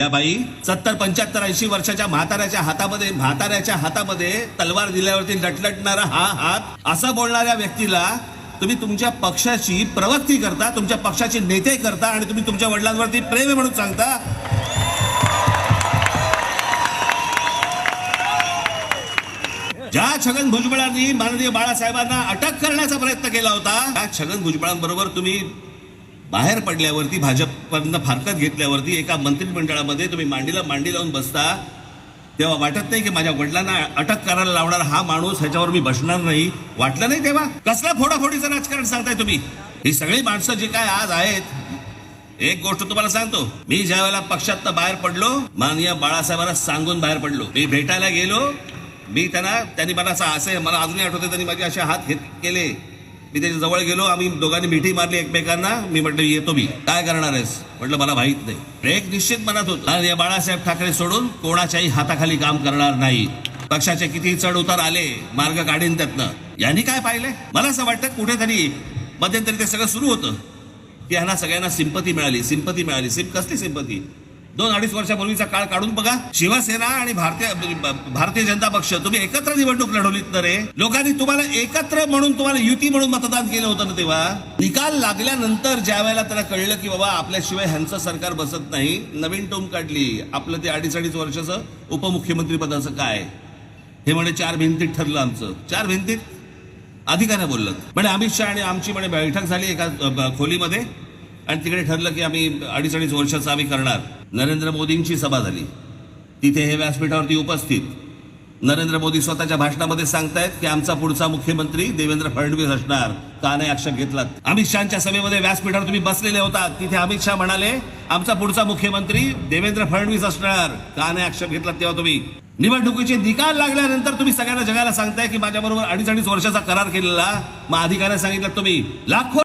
या बाई सत्तर पंच्याहत्तर ऐंशी वर्षाच्या म्हाताऱ्याच्या हातामध्ये म्हाताऱ्याच्या हातामध्ये तलवार दिल्यावरती लटलटणारा हा हात असं बोलणाऱ्या व्यक्तीला तुम्ही तुमच्या पक्षाची प्रवक्ती करता तुमच्या पक्षाचे नेते करता आणि तुम्ही तुमच्या वडिलांवरती प्रेम आहे म्हणून सांगता? ज्या छगन भुजबळांनी माननीय बाळासाहेबांना अटक करण्याचा प्रयत्न केला होता त्या छगन भुजबळांबरोबर तुम्ही बाहेर पडल्यावरती भाजपनं फारकत घेतल्यावरती एका मंत्रिमंडळामध्ये तुम्ही मांडीला मांडी लावून बसता तेव्हा वाटत नाही की माझ्या वडिलांना अटक करायला लावणार हा माणूस ह्याच्यावर मी बसणार नाही. वाटलं नाही तेव्हा? कसला फोडाफोडीचं राजकारण सांगताय तुम्ही? ही सगळी माणसं जी काय आज आहेत एक गोष्ट तुम्हाला सांगतो. मी ज्या वेळेला पक्षात बाहेर पडलो माननीय बाळासाहेबांना सांगून बाहेर पडलो. मी भेटायला गेलो मी त्यांना त्यांनी मला असं मला अजूनही आठवते त्यांनी माझे असे हात घेत केले. मी त्याच्याजवळ गेलो आम्ही दोघांनी मिठी मारली एकमेकांना. मी म्हटलं येतो मी. काय करणार आहेस? म्हटलं मला माहीत नाही. एक निश्चित मनात होता. आणि या बाळासाहेब ठाकरे सोडून कोणाच्याही हाताखाली काम करणार नाही. पक्षाचे किती चढ उतार आले मार्ग काढीन त्यातनं. यांनी काय पाहिलंय? मला असं वाटतं कुठेतरी मध्यंतरी ते सगळं सुरू होतं. की ह्यांना सगळ्यांना सिंपती मिळाली सिंपती मिळाली. सिम कसली सिंपती दोन अडीच वर्षापूर्वीचा काळ काढून बघा. शिवसेना आणि भारतीय भारतीय जनता पक्ष तुम्ही एकत्र निवडणूक लढवलीत ना रे? लोकांनी तुम्हाला एकत्र म्हणून तुम्हाला युती म्हणून मतदान केलं होतं ना तेव्हा? निकाल लागल्यानंतर ज्या वेळेला त्याला कळलं की बाबा आपल्याशिवाय ह्यांचं सरकार बसत नाही नवीन टोम काढली. आपलं ते अडीच अडीच वर्षाचं उपमुख्यमंत्री पदाचं काय? हे म्हणे चार भिंतीत ठरलं आमचं. चार भिंतीत? अधिकाऱ्या बोललं म्हणे अमित शहा आणि आमची म्हणे बैठक झाली एका खोलीमध्ये. आणि तिकडे ठरलं की आम्ही अडीच अडीच वर्षाचं आम्ही करणार. नरेंद्र मोदींची सभा झाली. तिथे हे व्यासपीठावरती उपस्थित. नरेंद्र मोदी स्वतःच्या भाषणामध्ये सांगतायत की आमचा पुढचा मुख्यमंत्री देवेंद्र फडणवीस असणार. का नाही आक्षेप घेतलात? अमित शहाच्या सभेमध्ये व्यासपीठावर तुम्ही बसलेले होतात तिथे अमित शहा म्हणाले आमचा पुढचा मुख्यमंत्री देवेंद्र फडणवीस असणार. का नाही आक्षेप घेतलात तेव्हा तुम्ही? निवडणुकीचे निकाल लागल्यानंतर तुम्ही सगळ्यांना जगायला सांगताय की माझ्याबरोबर अडीच अडीच वर्षाचा करार केलेला. मग अधिकाऱ्या सांगितलं तुम्ही लाखो